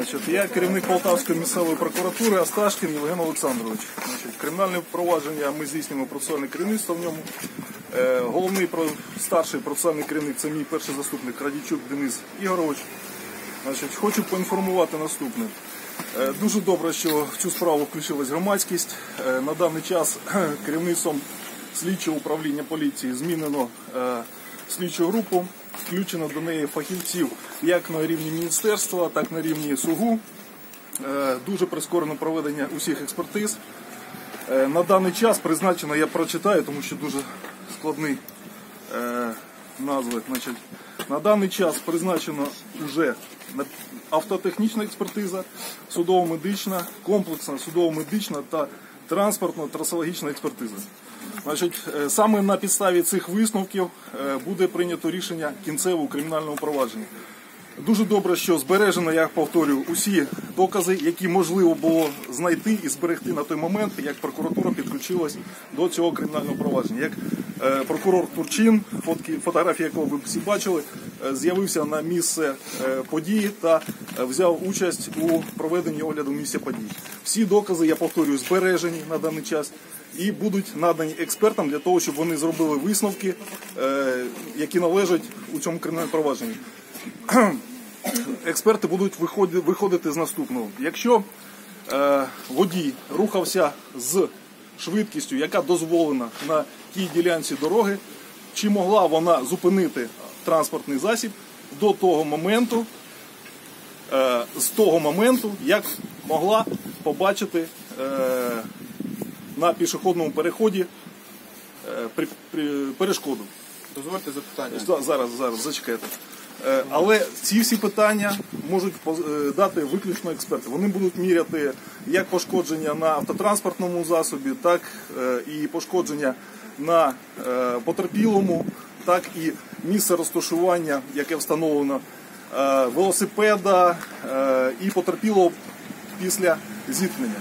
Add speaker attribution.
Speaker 1: Значить, я керівник Полтавської місцевої прокуратури Асташкін Євген Олександрович. Значить, кримінальне провадження ми здійснюємо процесуальне керівництво в ньому. Е, головний старший процесуальний керівник це мій перший заступник Радічук Денис Ігорович. Значить, хочу поінформувати наступне. Е, Дуже добре, що в цю справу включилась громадськість. Е, На даний час керівництвом слідчого управління поліції змінено е, слідчу групу, включено до неї фахівців як на рівні міністерства, так на рівні СУГУ. Е, Дуже прискорено проведення усіх експертиз. Е, На даний час призначено, я прочитаю, тому що дуже складний е, назви. Значить, на даний час призначено вже автотехнічна експертиза, судово-медична, комплексна судово-медична та транспортно-трасологічна експертиза. Значить, е, саме на підставі цих висновків е, буде прийнято рішення кінцевого кримінального провадження. Дуже добре, що збережено, я повторюю, усі докази, які можливо було знайти і зберегти на той момент, як прокуратура підключилась до цього кримінального провадження. Як е, прокурор Турчин, фотографії якого ви всі бачили, з'явився на місце події та взяв участь у проведенні огляду місця події. Всі докази, я повторюю, збережені на даний час. І будуть надані експертам для того, щоб вони зробили висновки, е, які належать у цьому кримінальному провадженні експерти будуть виходити, з наступного. Якщо е, водій рухався з швидкістю, яка дозволена на тій ділянці дороги, чи могла вона зупинити транспортний засіб до того моменту, е, з того моменту, як могла побачити на пішохідному переході е, при, при, перешкоду.
Speaker 2: Дозвольте запитання.
Speaker 1: За- Зараз, зараз, зачекайте. Е, Але ці всі питання можуть е, дати виключно експерти. Вони будуть міряти як пошкодження на автотранспортному засобі, так е, і пошкодження на е, потерпілому, так і місце розташування, яке встановлено е, велосипеда е, і потерпілого після зіткнення.